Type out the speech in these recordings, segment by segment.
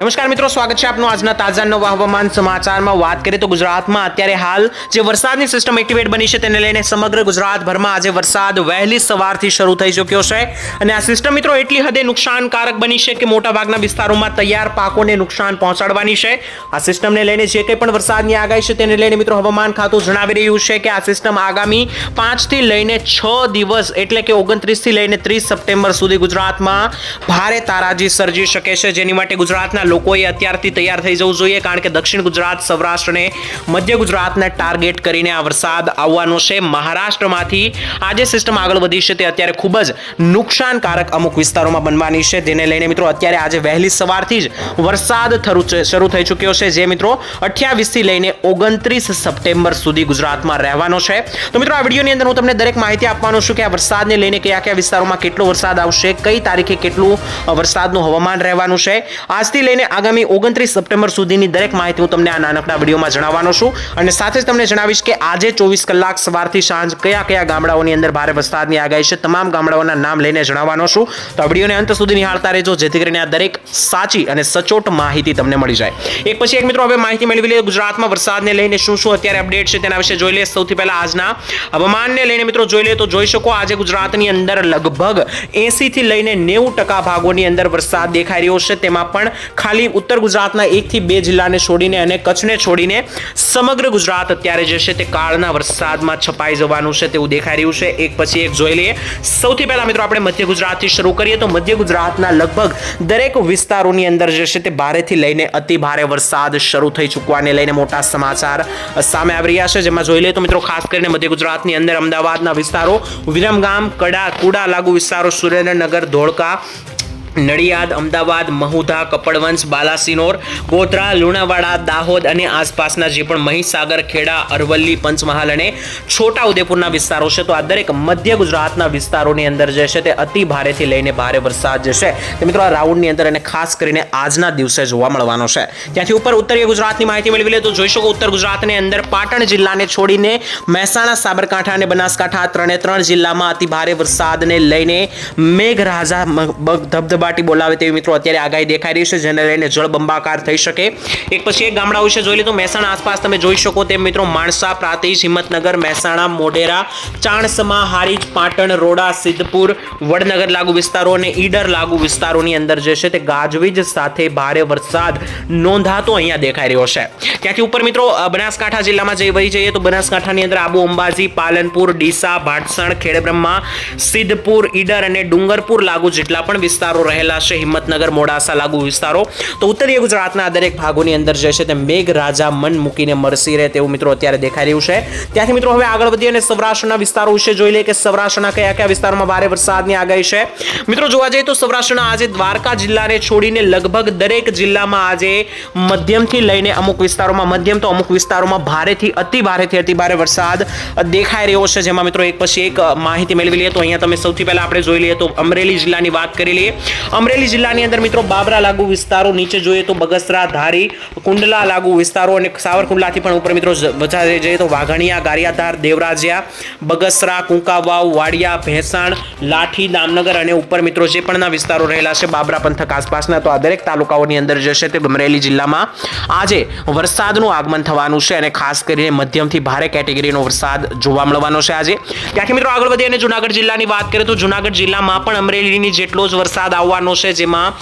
નમસ્કાર મિત્રો, સ્વાગત છે આપનું આજના તાજા નવા હવામાન સમાચારમાં. વાત કરીએ તો ગુજરાતમાં અત્યારે હાલ જે વરસાદની સિસ્ટમ એક્ટિવેટ બની છે તેને લઈને સમગ્ર ગુજરાતભરમાં આજે વરસાદ વહેલી સવારથી શરૂ થઈ ચૂક્યો છે. અને આ સિસ્ટમ મિત્રો એટલી હદે નુકસાનકારક બની છે કે મોટાભાગના વિસ્તારોમાં તૈયાર પાકોને નુકસાન પહોંચાડવાની છે. આ સિસ્ટમને લઈને જે કંઈ પણ વરસાદની આગાહી છે તેને લઈને મિત્રો હવામાન ખાતું જણાવી રહ્યું છે કે આ સિસ્ટમ આગામી પાંચથી લઈને છ દિવસ એટલે કે ઓગણત્રીસથી લઈને ત્રીસ સપ્ટેમ્બર સુધી ગુજરાતમાં ભારે તારાજી સર્જી શકે છે. જેની માટે ગુજરાતના લોકોએ અત્યારથી તૈયાર થઈ જવું જોઈએ, કારણ કે દક્ષિણ ગુજરાત, સૌરાષ્ટ્ર અને મધ્ય ગુજરાતને ટાર્ગેટ કરીને આ વરસાદ આવવાનો છે. મહારાષ્ટ્રમાંથી આ જે સિસ્ટમ આગળ વધી છે, તે અત્યારે ખૂબ જ નુકસાનકારક અમુક વિસ્તારોમાં બનવાની છે. જેને લઈને મિત્રો, અત્યારે આજે વહેલી સવારથી જ વરસાદ શરૂ થઈ ચૂક્યો છે. જે મિત્રો અઠ્યાવીસથી લઈને ઓગણત્રીસ સપ્ટેમ્બર સુધી ગુજરાતમાં રહેવાનો છે. તો મિત્રો, આ વિડીયોની અંદર હું તમને દરેક માહિતી આપવાનો છું કે આ વરસાદને લઈને કયા કયા વિસ્તારોમાં કેટલો વરસાદ આવશે, કઈ તારીખે કેટલું વરસાદનું હવામાન રહેવાનું છે. આજથી લઈને આગામી ઓગણત્રીસ સપ્ટેમ્બર સુધીની દરેક માહિતી હું તમને આ નાનકડા વિડીયોમાં જણાવવાનો છું. અને સાથે જ તમને જણાવીશ કે આજે ચોવીસ કલાક સવારથી સાંજ કયા કયા ગામડાઓની અંદર ભારે વરસાદની આગાહી છે, તમામ ગામડાઓના નામ લઈને જણાવવાનો છું. તો આ વિડીયોને અંત સુધી નિહાળતા રહેજો, જેથી કરીને આ દરેક સાચી અને સચોટ માહિતી તમને મળી જાય. એક પછી એક મિત્રો, હવે માહિતી મેળવી લઈએ ગુજરાતમાં વરસાદને લઈને શું શું અત્યારે અપડેટ છે તેના વિશે જોઈ લઈએ. સૌથી પહેલા આજના હવામાનને લઈને મિત્રો જોઈ લઈએ તો જોઈ શકો આજે ગુજરાતની અંદર લગભગ એંસીથી લઈને નેવું ટકા ભાગોની અંદર વરસાદ દેખાઈ રહ્યો છે. તેમાં પણ ખાલી ઉત્તર ગુજરાતના એકથી બે જિલ્લાને છોડીને અને કચ્છને છોડીને સમગ્ર ગુજરાત અત્યારે જે છે તે કાળના વરસાદમાં છપાઈ જવાનું છે તેવું દેખાઈ રહ્યું છે. એક પછી એક જોઈ લઈએ. સૌથી પહેલા મિત્રો આપણે મધ્ય ગુજરાતથી શરૂ કરીએ તો મધ્ય ગુજરાતના લગભગ દરેક વિસ્તારોની અંદર જે છે તે ભારેથી લઈને અતિ ભારે વરસાદ શરૂ થઈ ચૂકવાને લઈને મોટા સમાચાર સામે આવી રહ્યા છે. જેમાં જોઈ લઈએ તો મિત્રો ખાસ કરીને મધ્ય ગુજરાતની અંદર અમદાવાદના વિસ્તારો વિરમગામ, કડા, કુડા લાગુ વિસ્તારો, સુરેન્દ્રનગર, ધોળકા નડિયાદ, અમદાવાદ, મહુધા, કપડવંશ, બાલાસિનોર, ગોધરા, લુણાવાડા, દાહોદ અને આસપાસના જે પણ મહીસાગર, ખેડા, અરવલ્લી, પંચમહાલ અને છોટા ઉદેપુરના વિસ્તારો છે, તો આ દરેક મધ્ય ગુજરાતના વિસ્તારોની અંદર જે છે તે અતિ ભારેથી લઈને ભારે વરસાદ જે છે તે મિત્રો આ રાઉન્ડની અંદર અને ખાસ કરીને આજના દિવસે જોવા મળવાનો છે. ત્યાંથી ઉપર ઉત્તરીય ગુજરાતની માહિતી મેળવી લે તો જોઈ શકો ઉત્તર ગુજરાતની અંદર પાટણ જિલ્લાને છોડીને મહેસાણા, સાબરકાંઠા અને બનાસકાંઠા ત્રણે ત્રણ જિલ્લામાં અતિ ભારે વરસાદને લઈને મેઘરાજા મ- બ- બોલાવે તેવી મિત્રો અત્યારે આગાહી દેખાઈ રહી છે, જેને લઈને જળબંબાકાર થઈ શકે. એક પછી એક ગામડાઓ વિશે જોઈ લે તો મહેસાણા આસપાસ તમે જોઈ શકો તેમ મિત્રો માણસા, પ્રાતિજ, હિંમતનગર, મહેસાણા, મોઢેરા, ચાણસમા, હારીજ, પાટણ, રોડા, સિદ્ધપુર, વડનગર લાગુ વિસ્તારો અને ઈડર લાગુ વિસ્તારોની અંદર જે છે તે ગાજવીજ સાથે ભારે વરસાદ નોંધાતો અહીંયા દેખાઈ રહ્યો છે. ત્યાંથી ઉપર મિત્રો બનાસકાંઠા જિલ્લામાં જઈ વહી જઈએ તો બનાસકાંઠાની અંદર આબુ અંબાજી, પાલનપુર, ડીસા, ભાટસણ, ખેડબ્રહ્મા, સિદ્ધપુર, ઈડર અને ડુંગરપુર લાગુ જેટલા પણ વિસ્તારો રહેલા છે હિંમતનગર, મોડાસા લાગુ વિસ્તારો. તો ઉત્તરીય ગુજરાતના દરેક ભાગોની અંદર જે છે તે મેઘરાજા મન મૂકીને મરસી રહે તેવું મિત્રો અત્યારે દેખાઈ રહ્યું છે. ત્યાંથી મિત્રો હવે આગળ વધીએ અને સૌરાષ્ટ્રના વિસ્તારો વિશે જોઈ લઈએ કે સૌરાષ્ટ્રના કયા કયા વિસ્તારોમાં ભારે વરસાદની આગાહી છે. મિત્રો જોવા જઈએ તો સૌરાષ્ટ્રના આજે દ્વારકા જિલ્લાને છોડીને લગભગ દરેક જિલ્લામાં આજે મધ્યમથી લઈને અમુક વિસ્તારોમાં, મધ્યમ તો અમુક વિસ્તારોમાં ભારેથી, અતિ ભારેથી અતિ ભારે વરસાદ દેખાઈ રહ્યો છે. જેમાં મિત્રો એક પછી એક માહિતી મેળવી લઈએ તો અહીંયા તમે સૌથી પહેલાં આપણે જોઈ લઈએ તો અમરેલી જિલ્લાની વાત કરી લઈએ. અમરેલી જિલ્લાની અંદર મિત્રો બાબરા લાગુ વિસ્તારો નીચે જોઈએ તો બગસરા, ધારી, કુંડલા લાગુ વિસ્તારો અને સાવરકુંડલાથી પણ ઉપર મિત્રો વધારે જઈએ તો વાઘણિયા, ગારિયાધાર, દેવરાજિયા, બગસરા, કુંકાવાવ, વાડિયા, ભેંસાણ, લાઠી, દામનગર અને ઉપર મિત્રો જે પણના વિસ્તારો રહેલા છે બાબરા પંથક આસપાસના, તો આ દરેક તાલુકાઓની અંદર જે છે તે અમરેલી જિલ્લામાં આજે વરસાદનું આગમન થવાનું છે અને ખાસ કરીને મધ્યમથી ભારે કેટેગરીનો વરસાદ જોવા મળવાનો છે આજે. ત્યાંથી મિત્રો આગળ વધીએ અને જુનાગઢ જિલ્લાની વાત કરીએ તો જુનાગઢ જિલ્લામાં પણ અમરેલીની જેટલો જ વરસાદ આવવાનો છે, જેમાં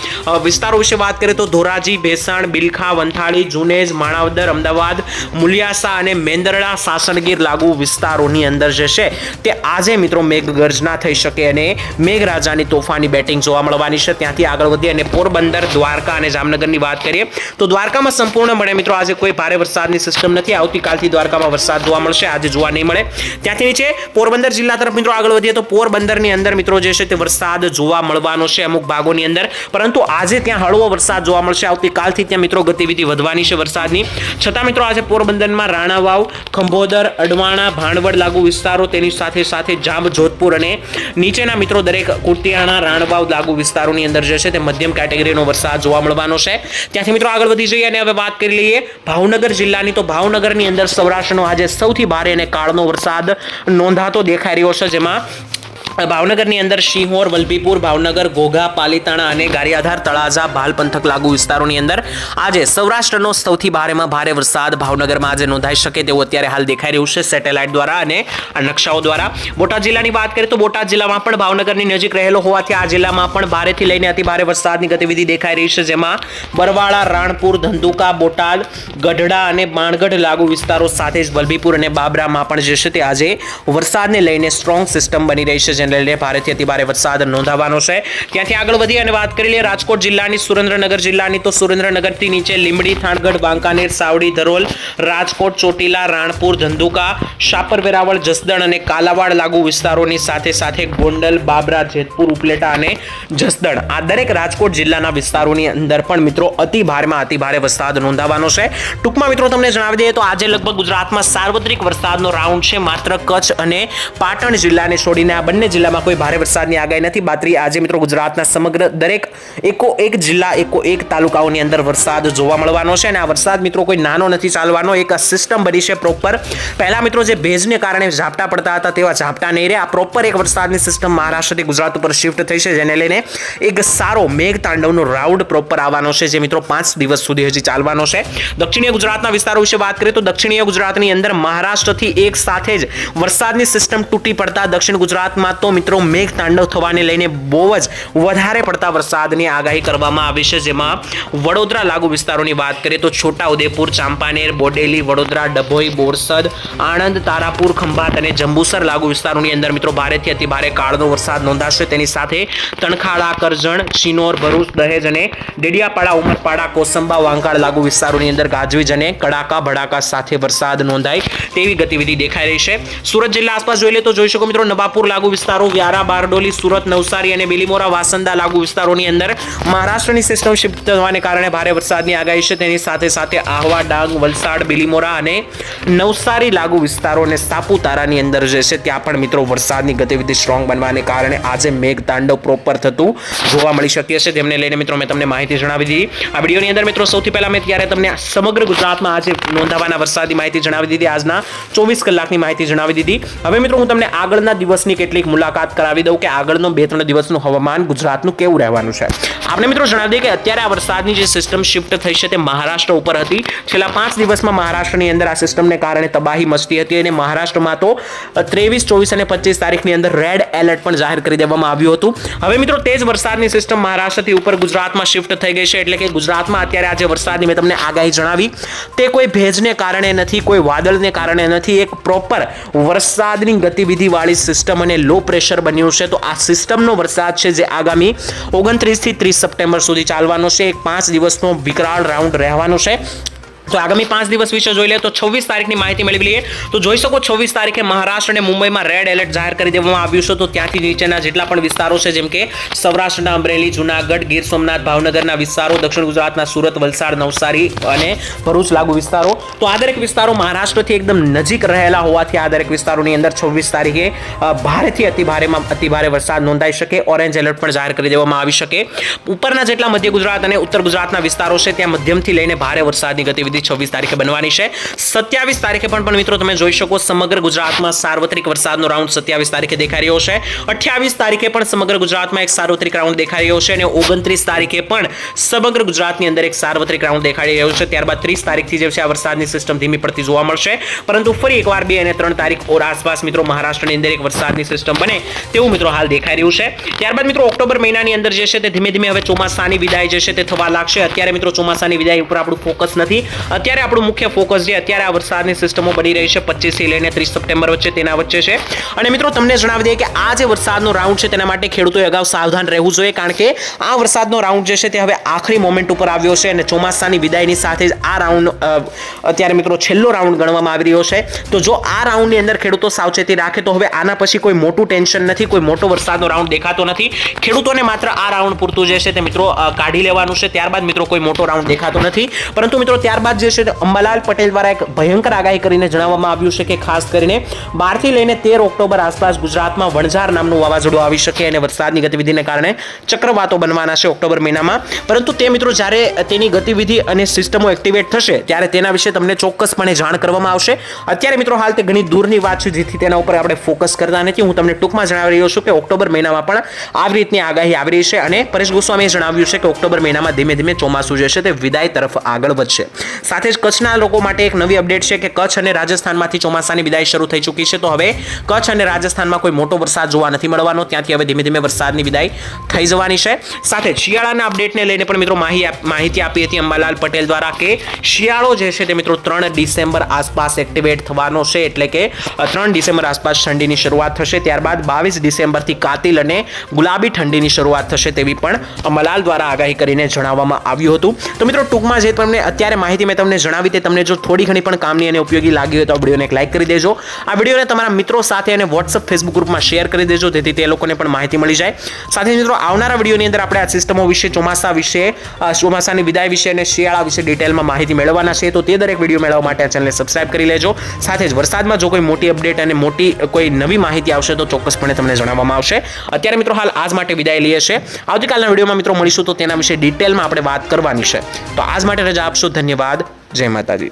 વિસ્તારો વિશે વાત કરીએ તો ધોરાજી, ભેસાણ, બિલખા, વંથાળી, જુનેજ, માણાવદર, અમદાવાદ, મુલિયાસા અને મેંદરડા સાસણગીર લાગુ વિસ્તારોની અંદર જે છે, તે આજે મિત્રો મેઘગર્જના થઈ શકે અને મેઘરાજાની તોફાની બેટિંગ જોવા મળવાની છે. ત્યાંથી આગળ વધીએ અને પોરબંદર, દ્વારકા અને જામનગરની વાત કરીએ, તો દ્વારકામાં સંપૂર્ણપણે મિત્રો. આજે કોઈ ભારે વરસાદની સિસ્ટમ નથી. આવતીકાલથી દ્વારકામાં વરસાદ જોવા મળશે. આજે જોવા નહીં મળે. ત્યાંથી નીચે પોરબંદર જિલ્લા તરફ મિત્રો આગળ વધીએ તો પોરબંદરની અંદર મિત્રો જે છે તે વરસાદ જોવા મળવાનો છે. અમુક ભાગોની અંદર. પરંતુ આજે ત્યાં હળવો વરસાદ જોવા મળશે. આવતીકાલથી ત્યાં મિત્રો ગતિવિધિ વધવાની છે વરસાદની. છતાં મિત્રો આજે પોરબંદરમાં રાણાવાવ, ખંભોદર, અડવાણા, ભાણવડ લાગુ વિસ્તારો તેની સાથે સાથે જાંબ, જોધપુર અને નીચેના મિત્રો દરેક કુટિયાણા, રાણવાવ લાગુ વિસ્તારોની અંદર જે છે તે મધ્યમ કેટેગરીનો વરસાદ જોવા મળવાનો છે. ત્યાંથી મિત્રો આગળ વધી જઈએ અને હવે વાત કરી લઈએ ભાવનગર જિલ્લાની. તો ભાવનગરની અંદર સૌરાષ્ટ્રનો આજે સૌથી ભારે અને કાળનો વરસાદ નોંધાતો દેખાઈ રહ્યો છે, જેમાં ભાવનગરની અંદર સિંહોર વલભીપુર, ભાવનગર, ઘોઘા, પાલીતાણા અને ગારિયાધાર, તળાજા ભાલ પંથક લાગુ વિસ્તારોની અંદર આજે સૌરાષ્ટ્રનો સૌથી ભારેમાં ભારે વરસાદ ભાવનગરમાં આજે નોંધાઈ શકે તેવું અત્યારે હાલ દેખાઈ રહ્યું છે સેટેલાઇટ દ્વારા અને નકશાઓ દ્વારા. બોટાદ જિલ્લાની વાત કરીએ તો બોટાદ જિલ્લામાં પણ ભાવનગરની નજીક રહેલો હોવાથી આ જિલ્લામાં પણ ભારેથી લઈને અતિ ભારે વરસાદની ગતિવિધિ દેખાઈ રહી છે, જેમાં બરવાળા રાણપુર, ધંધુકા, બોટાદ, ગઢડા અને માણગઢ લાગુ વિસ્તારો સાથે જ વલભીપુર અને બાબરામાં પણ જે છે તે આજે વરસાદને લઈને સ્ટ્રોંગ સિસ્ટમ બની રહી છે જેને લઈને ભારેથી અતિ ભારે વરસાદ નોંધાવાનો છે. ત્યાંથી આગળ વધી અને વાત કરી લઈએ રાજકોટ જિલ્લાની, સુરેન્દ્રનગર જિલ્લાની. તો સુરેન્દ્રનગરથી નીચે લીંબડી, થાણગઢ, વાંકાનેર, સાવડી, ધરોલ, રાજકોટ, ચોટીલા, રાણપુર, ધંધુકા શાપર વેરાવળ જસદણ અને કાલાવાડ લાગુ વિસ્તારોની સાથે સાથે ગોંડલ, બાબરા, જેતપુર, ઉપલેટા અને જસદણ. આ દરેક રાજકોટ જિલ્લાના વિસ્તારોની અંદર પણ મિત્રો અતિ ભારેમાં અતિ ભારે વરસાદ નોંધાવાનો છે. ટૂંકમાં મિત્રો તમને જણાવી દઈએ તો આજે લગભગ ગુજરાતમાં સાર્વત્રિક વરસાદનો રાઉન્ડ છે. માત્ર કચ્છ અને પાટણ જિલ્લાને છોડીને આ બંને જિલ્લામાં કોઈ ભારે વરસાદની આગાહી નથી. બાતરી આજે મિત્રો ગુજરાતના સમગ્ર દરેક એકો એક જિલ્લા, એકો એક તાલુકાઓની અંદર વરસાદ જોવા મળવાનો છે અને આ વરસાદ મિત્રો કોઈ નાનો નથી ચાલવાનો. એક સિસ્ટમ બની છે પ્રોપર પહેલા મિત્રો જે ભેજને કારણે ઝાપટા પડતા હતા તેવા ઝાપટા નહીં રહે આ પ્રોપર એક વરસાદની સિસ્ટમ મહારાષ્ટ્રથી ગુજરાત ઉપર શિફ્ટ થઈ છે, જેને લઈને એક સારો મેઘ તાંડવનો રાઉન્ડ પ્રોપર આવવાનો છે, જે મિત્રો પાંચ દિવસ સુધી હજી ચાલવાનો છે. દક્ષિણીય ગુજરાતના વિસ્તારો વિશે વાત કરીએ તો દક્ષિણીય ગુજરાતની અંદર મહારાષ્ટ્રથી એક સાથે જ વરસાદની સિસ્ટમ તૂટી પડતા દક્ષિણ ગુજરાતમાં તો મિત્રો મેઘ તાંડવ થવાને લઈને બહુ જ વધારે પડતા વરસાદની આગાહી કરવામાં આવી છે. જેમાં વડોદરા લાગુ વિસ્તારોની વાત કરીએ તો છોટા ઉદેપુર ચાંપાનેર, બોડેલી, વડોદરા, ડભોઈ, બોરસદ, આણંદ, તારાપુર, ખંભાત અને જંબુસર લાગુ વિસ્તારોની અંદર મિત્રો ભારેથી અતિ ભારે કાળનો વરસાદ નોંધાશે. તેની સાથે તણખાળા, કરજણ શિનોર ભરૂચ, દહેજ અને ડેડિયાપાડા, ઉમરપાડા, કોસંબા, વાંકાળ લાગુ વિસ્તારોની અંદર ગાજવીજ અને કડાકા, ભડાકા સાથે વરસાદ નોંધાય તેવી ગતિવિધિ દેખાઈ રહી છે. સુરત જિલ્લા આસપાસ જોઈ લે તો જોઈ શકો મિત્રો નવાપુર લાગુ વિસ્તારો વ્યારા, બારડોલી, સુરત, નવસારી અને બેલીમોરા, વાસંદા લાગુ વિસ્તારોની અંદર મહારાષ્ટ્રની સિસ્ટમ શિફ્ટ થવાને કારણે ભારે વરસાદની આગાહી છે. તેની સાથે સાથે આહવા, ડાંગ, વલસાડ, બેલીમોરા અને નવસારી લાગુ વિસ્તારો અને સાપુતારાની અંદર જે છે, ત્યાં પણ મિત્રો વરસાદની ગતિવિધિ સ્ટ્રોંગ બનવાને કારણે આજે મેઘતાંડવ પ્રોપર થતું જોવા મળી શકે છે. તેમને લઈને મિત્રો મેં તમને માહિતી જણાવી દીધી. આ વિડીયોની અંદર મિત્રો સૌથી પહેલા મેં ત્યારે તમને સમગ્ર ગુજરાતમાં આજે નોંધાવાના વરસાદની માહિતી જણાવી દીધી. આજના ચોવીસ કલાકની માહિતી જણાવી દીધી. હવે મિત્રો હું તમને આગળના દિવસની કેટલીક મુલાકાત કરાવી દઉં કે આગળનો બે ત્રણ દિવસનું હવામાન ગુજરાતનું કેવું રહેવાનું છે. આપણે મિત્રો જણાવી દઈએ કે અત્યારે આ વરસાદની જે સિસ્ટમ શિફ્ટ થઈ છે તે મહારાષ્ટ્ર ઉપર હતી. છેલ્લા પાંચ દિવસમાં મહારાષ્ટ્રની અંદર આ સિસ્ટમને કારણે તબાહી મચતી હતી અને મહારાષ્ટ્રમાં તો ત્રેવીસ, ચોવીસ અને પચીસ તારીખની અંદર રેડ એલર્ટ પણ જાહેર કરી દેવામાં આવ્યું હતું. હવે મિત્રો તે જ વરસાદની સિસ્ટમ મહારાષ્ટ્રથી ઉપર ગુજરાતમાં શિફ્ટ થઈ ગઈ છે એટલે કે ગુજરાતમાં અત્યારે આજે વરસાદની મેં તમને આગાહી જણાવી, તે કોઈ ભેજને કારણે નથી, કોઈ વાદળને કારણે નથી, એક પ્રોપર વરસાદની ગતિવિધિ વાળી સિસ્ટમ અને લો પ્રેશર બન્યું છે, તો આ સિસ્ટમનો વરસાદ છે જે આગામી ઓગણત્રીસથી ત્રીસ સપ્ટેમ્બર સુધી ચાલવાનો છે. એક પાંચ દિવસનો વિકરાળ રાઉન્ડ રહેવાનો છે. તો આગામી પાંચ દિવસ વિશે જોઈ લે તો છવ્વીસ તારીખની માહિતી મેળવી લઈએ. તો જોઈ શકો છવ્વીસ તારીખે મહારાષ્ટ્ર અને મુંબઈમાં રેડ એલર્ટ જાહેર કરી દેવામાં આવ્યું છે. તો ત્યાંથી નીચેના જેટલા પણ વિસ્તારો છે, જેમ કે સૌરાષ્ટ્રના અમરેલી, જુનાગઢ, ગીર સોમનાથ, ભાવનગરના વિસ્તારો, દક્ષિણ ગુજરાતના સુરત, વલસાડ, નવસારી અને ભરૂચ લાગુ વિસ્તારો. તો આ દરેક વિસ્તારો મહારાષ્ટ્રથી એકદમ નજીક રહેલા હોવાથી આ દરેક વિસ્તારોની અંદર છવ્વીસ તારીખે ભારેથી અતિ ભારેમાં અતિ વરસાદ નોંધાઈ શકે. ઓરેન્જ એલર્ટ પણ જાહેર કરી દેવામાં આવી શકે. ઉપરના જેટલા મધ્ય ગુજરાત અને ઉત્તર ગુજરાતના વિસ્તારો છે, ત્યાં મધ્યમથી લઈને ભારે વરસાદની ગતિવિધિ છવ્વીસ તારીખે બનવાની છે. સત્યાવીસ તારીખે પણ પણ મિત્રો તમે જોઈ શકો સમગ્ર ગુજરાતમાં સાર્વત્રિક વરસાદનો રાઉન્ડ સત્યાવીસ તારીખે દેખાઈ રહ્યો છે. અઠ્યાવીસ તારીખે પણ સમગ્ર ગુજરાતમાં એક સાર્વત્રિક રાઉન્ડ દેખાઈ રહ્યો છે અને ઓગણત્રીસ તારીખે પણ સમગ્ર ગુજરાતની અંદર એક સાર્વત્રિક રાઉન્ડ દેખાઈ રહ્યો છે. ત્યારબાદ ત્રીસ તારીખથી જે છે આ વરસાદની સિસ્ટમ ધીમી પડતી જોવા મળશે. પરંતુ ફરી એકવાર બે અને ત્રણ તારીખ ઓર આસપાસ મિત્રો મહારાષ્ટ્રની અંદર એક વરસાદની સિસ્ટમ બને તેવું મિત્રો હાલ દેખાઈ રહ્યું છે. ત્યારબાદ મિત્રો ઓક્ટોબર મહિનાની અંદર જે છે તે ધીમે ધીમે હવે ચોમાસાની વિદાય જે છે તે થવા લાગશે. અત્યારે મિત્રો ચોમાસાની વિદાય ઉપર આપણું ફોકસ નથી. અત્યારે આપણું મુખ્ય ફોકસ જે અત્યારે આ વરસાદની સિસ્ટમો બની રહી છે પચીસથી લઈને ત્રીસ સપ્ટેમ્બર વચ્ચે તેના વચ્ચે છે. અને મિત્રો, તમને જણાવી દઈએ કે આ જે વરસાદનો રાઉન્ડ છે તેના માટે ખેડૂતોએ અગાઉ સાવધાન રહેવું જોઈએ, કારણ કે આ વરસાદનો રાઉન્ડ જે છે તે હવે આખરી મોમેન્ટ ઉપર આવ્યો છે અને ચોમાસાની વિદાયની સાથે જ આ રાઉન્ડ અત્યારે મિત્રો છેલ્લો રાઉન્ડ ગણવામાં આવી રહ્યો છે. તો જો આ રાઉન્ડની અંદર ખેડૂતો સાવચેતી રાખે તો હવે આના પછી કોઈ મોટું ટેન્શન નથી, કોઈ મોટો વરસાદનો રાઉન્ડ દેખાતો નથી. ખેડૂતોને માત્ર આ રાઉન્ડ પૂરતું જે છે તે મિત્રો કાઢી લેવાનું છે. ત્યારબાદ મિત્રો કોઈ મોટો રાઉન્ડ દેખાતો નથી. પરંતુ મિત્રો, ત્યારબાદ ત્યારબાદ જે છે અંબાલાલ પટેલ દ્વારા એક ભયંકર આગાહી કરીને જણાવવામાં આવ્યું છે કે ખાસ કરીને બારથી લઈને તેર ઓક્ટોબર આસપાસ ગુજરાતમાં વણઝાર નામનું વાવાઝોડું આવી શકે અને વરસાદની ગતિવિધિને કારણે ચક્રવાતો બનવાના છે ઓક્ટોબર મહિનામાં. પરંતુ તે મિત્રો જ્યારે તેની ગતિવિધિ અને સિસ્ટમો એક્ટિવેટ થશે, ત્યારે તેના વિશે તમને ચોક્કસપણે જાણ કરવામાં આવશે. અત્યારે મિત્રો હાલ તે ઘણી દૂરની વાત છે, જેથી તેના ઉપર આપણે ફોકસ કરતા નથી. હું તમને ટૂંકમાં જણાવી રહ્યો છું કે ઓક્ટોબર મહિનામાં પણ આવી રીતની આગાહી આવી રહી છે અને પરેશ ગોસ્વામીએ જણાવ્યું છે કે ઓક્ટોબર મહિનામાં ધીમે ધીમે ચોમાસું જે છે તે વિદાય તરફ આગળ વધશે. સાથે જ કચ્છના લોકો માટે એક નવી અપડેટ છે કે કચ્છ અને રાજસ્થાનમાંથી ચોમાસાની વિદાય શરૂ થઈ ચૂકી છે. તો હવે કચ્છ અને રાજસ્થાનમાં કોઈ મોટો વરસાદ જોવા નથી મળવાનો. ત્યાંથી હવે ધીમે ધીમે વરસાદની વિદાય થઈ જવાની છે. સાથે શિયાળાના અપડેટને લઈને પણ મિત્રો માહી માહિતી આપી હતી અંબાલાલ પટેલ દ્વારા કે શિયાળો જે છે તે મિત્રો ત્રણ ડિસેમ્બર આસપાસ એક્ટિવેટ થવાનો છે. એટલે કે ત્રણ ડિસેમ્બર આસપાસ ઠંડીની શરૂઆત થશે. ત્યારબાદ બાવીસ ડિસેમ્બરથી કાતિલ અને ગુલાબી ઠંડીની શરૂઆત થશે તેવી પણ અંબાલાલ દ્વારા આગાહી કરીને જણાવવામાં આવ્યું હતું. તો મિત્રો ટૂંકમાં જે તમને અત્યારે માહિતી મેં તમને જણાવી તે તમને જો થોડી ઘણી પણ કામની અને ઉપયોગી લાગી હોય તો આ વિડીયોને એક લાઇક કરી દેજો. આ વિડીયોને તમારા મિત્રો સાથે અને વોટ્સઅપ ફેસબુક ગ્રુપમાં શેર કરી દેજો, જેથી તે લોકોને પણ માહિતી મળી જાય. સાથે મિત્રો, આવનારા વિડીયોની અંદર આપણે આ સિસ્ટમો વિશે, ચોમાસા વિશે ચોમાસાની વિદાય વિશે અને શિયાળા વિશે ડિટેલમાં માહિતી મેળવવાના છે, તો તે દરેક વીડિયો મેળવવા માટે આ ચેનલને સબસ્ક્રાઇબ કરી લેજો. સાથે જ વરસાદમાં જો કોઈ મોટી અપડેટ અને મોટી કોઈ નવી માહિતી આવશે તો ચોક્કસપણે તમને જણાવવામાં આવશે. અત્યારે મિત્રો, હાલ આજ માટે વિદાય લઈએ છે આવતીકાલના વિડીયોમાં મિત્રો મળીશું તો તેના વિશે ડિટેલમાં આપણે વાત કરવાની છે. તો આજ માટે રજા આપશો. ધન્યવાદ. જય માતાજી.